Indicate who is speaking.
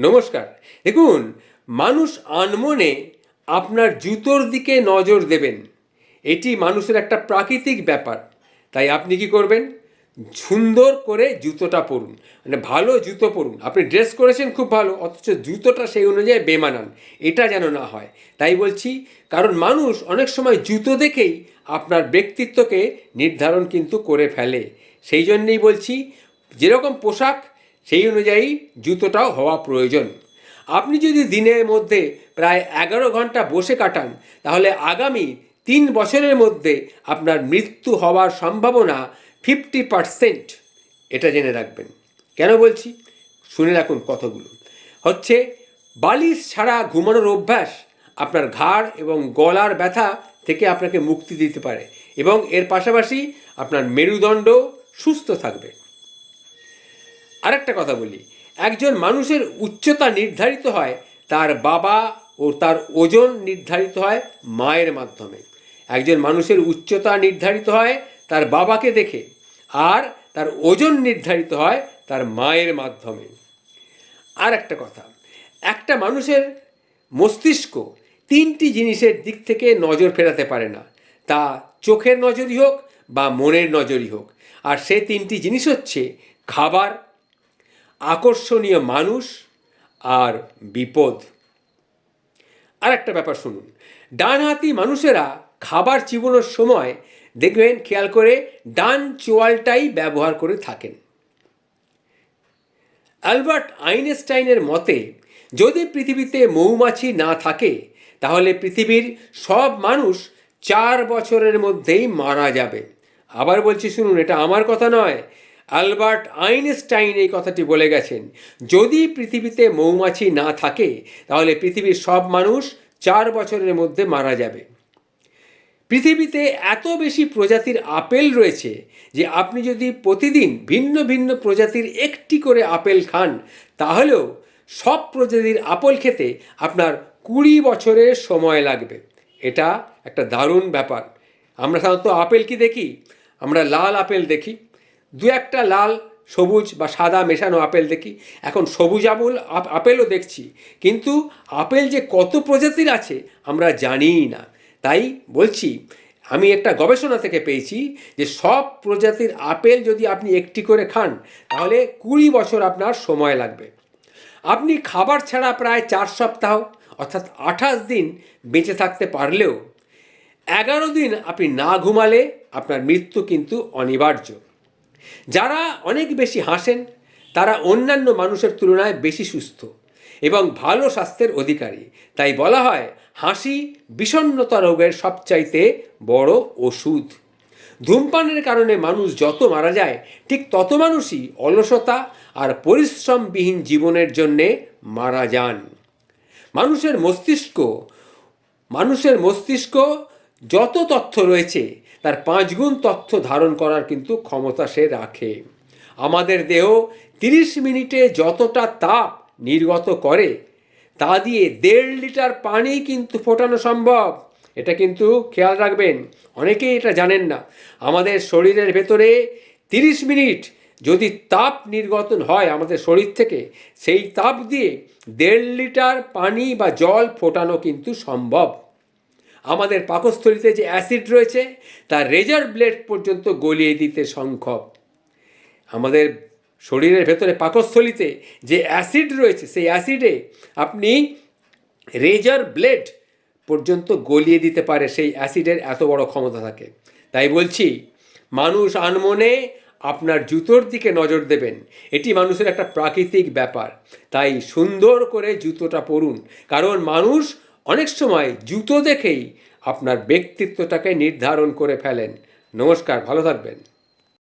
Speaker 1: নমস্কার। দেখুন, মানুষ আনমনে আপনার জুতোর দিকে নজর দেবেন। এটি মানুষের একটা প্রাকৃতিক ব্যাপার। তাই আপনি কি করবেন? সুন্দর করে জুতোটা পরুন। মানে ভালো জুতো পরুন। আপনি ড্রেস করেছেন খুব ভালো, অথচ জুতোটা সেই অনুযায়ী বেমানান। এটা যেন না হয়। তাই বলছি, কারণ মানুষ অনেক সময় জুতো দেখেই আপনার ব্যক্তিত্বকে নির্ধারণ কিন্তু করে ফেলে। সেই জন্যেই বলছি, যেরকম পোশাক সেই অনুযায়ী জুতোটাও হওয়া প্রয়োজন। আপনি যদি দিনের মধ্যে প্রায় এগারো ঘণ্টা বসে কাটান, তাহলে আগামী তিন বছরের মধ্যে আপনার মৃত্যু হওয়ার সম্ভাবনা ফিফটি পারসেন্ট। এটা জেনে রাখবেন। কেন বলছি? শুনে রাখুন কতগুলো হচ্ছে, বালিশ ছাড়া ঘুমানোর অভ্যাস আপনার ঘাড় এবং গলার ব্যথা থেকে আপনাকে মুক্তি দিতে পারে এবং এর পাশাপাশি আপনার মেরুদণ্ড সুস্থ থাকবে। আরেকটা কথা বলি। একজন মানুষের উচ্চতা নির্ধারিত হয়, তার বাবা ও তার ওজন নির্ধারিত হয় মায়ের মাধ্যমে। একজন মানুষের উচ্চতা নির্ধারিত হয় তার বাবাকে দেখে, আর তার ওজন নির্ধারিত হয় তার মায়ের মাধ্যমে। আর একটা কথা, একটা মানুষের মস্তিষ্ক তিনটি জিনিসের দিক থেকে নজর ফেরাতে পারে না। তা চোখের নজরই হোক বা মনের নজরই হোক। আর সে তিনটি জিনিস হচ্ছে খাবার আকর্ষণীয় মানুষ আর বিপদ। আর একটা ব্যাপার শুনুন। ডানহাতি মানুষেরা খাবার চিবোনোর সময় দেখবেন, খেয়াল করে ডান চোয়ালটাই ব্যবহার করে থাকেন। অ্যালবার্ট আইনস্টাইনের মতে, যদি পৃথিবীতে মৌমাছি না থাকে, তাহলে পৃথিবীর সব মানুষ চার বছরের মধ্যেই মারা যাবে। আবার বলছি, শুনুন, এটা আমার কথা নয়। অ্যালবার্ট আইনস্টাইন এই কথাটি বলে গেছেন, যদি পৃথিবীতে মৌমাছি না থাকে, তাহলে পৃথিবীর সব মানুষ চার বছরের মধ্যে মারা যাবে। পৃথিবীতে এত বেশি প্রজাতির আপেল রয়েছে যে আপনি যদি প্রতিদিন ভিন্ন ভিন্ন প্রজাতির একটি করে আপেল খান, তাহলেও সব প্রজাতির আপেল খেতে আপনার কুড়ি বছরের সময় লাগবে। এটা একটা দারুণ ব্যাপার। আমরা সাধারণত আপেল কি দেখি? আমরা লাল আপেল দেখি। দু একটা লাল, সবুজ বা সাদা মেশানো আপেল দেখি। এখন সবুজ আপেল আপেলও দেখছি। কিন্তু আপেল যে কত প্রজাতির আছে, আমরা জানিই না। তাই বলছি, আমি একটা গবেষণা থেকে পেয়েছি যে সব প্রজাতির আপেল যদি আপনি একটি করে খান, তাহলে কুড়ি বছর আপনার সময় লাগবে। আপনি খাবার ছাড়া প্রায় চার সপ্তাহ, অর্থাৎ আঠাশ দিন বেঁচে থাকতে পারলেও, এগারো দিন আপনি না ঘুমালে আপনার মৃত্যু কিন্তু অনিবার্য। যারা অনেক বেশি হাসেন, তারা অন্যান্য মানুষের তুলনায় বেশি সুস্থ এবং ভালো স্বাস্থ্যের অধিকারী। তাই বলা হয়, হাসি বিষণ্ণতা রোগের সবচাইতে বড় ওষুধ। ধূমপানের কারণে মানুষ যত মারা যায়, ঠিক তত মানুষই অলসতা আর পরিশ্রমবিহীন জীবনের জন্যে মারা যান। মানুষের মস্তিষ্ক মানুষের মস্তিষ্ক যত তথ্য রয়েছে, তার পাঁচগুণ তথ্য ধারণ করার কিন্তু ক্ষমতা সে রাখে। আমাদের দেহ তিরিশ মিনিটে যতটা তাপ নির্গত করে, তা দিয়ে দেড় লিটার পানি কিন্তু ফোটানো সম্ভব। এটা কিন্তু খেয়াল রাখবেন, অনেকেই এটা জানেন না। আমাদের শরীরের ভেতরে তিরিশ মিনিট যদি তাপ নির্গতন হয় আমাদের শরীর থেকে, সেই তাপ দিয়ে দেড় লিটার পানি বা জল ফোটানো কিন্তু সম্ভব। আমাদের পাকস্থলিতে যে অ্যাসিড রয়েছে তা রেজার ব্লেড পর্যন্ত গলিয়ে দিতে সম্ভব আমাদের শরীরের ভেতরে পাকস্থলিতে যে অ্যাসিড রয়েছে, সেই অ্যাসিডে আপনি রেজার ব্লেড পর্যন্ত গলিয়ে দিতে পারে, সেই অ্যাসিডের এত বড় ক্ষমতা থাকে। তাই বলছি, মানুষ আনমনে আপনার জুতোর দিকে নজর দেবেন। এটি মানুষের একটা প্রাকৃতিক ব্যাপার। তাই সুন্দর করে জুতোটা পরুন। কারণ মানুষ অনেক সময় জুতো দেখেই আপনার ব্যক্তিত্বটাকে নির্ধারণ করে ফেলেন। নমস্কার ভালো থাকবেন।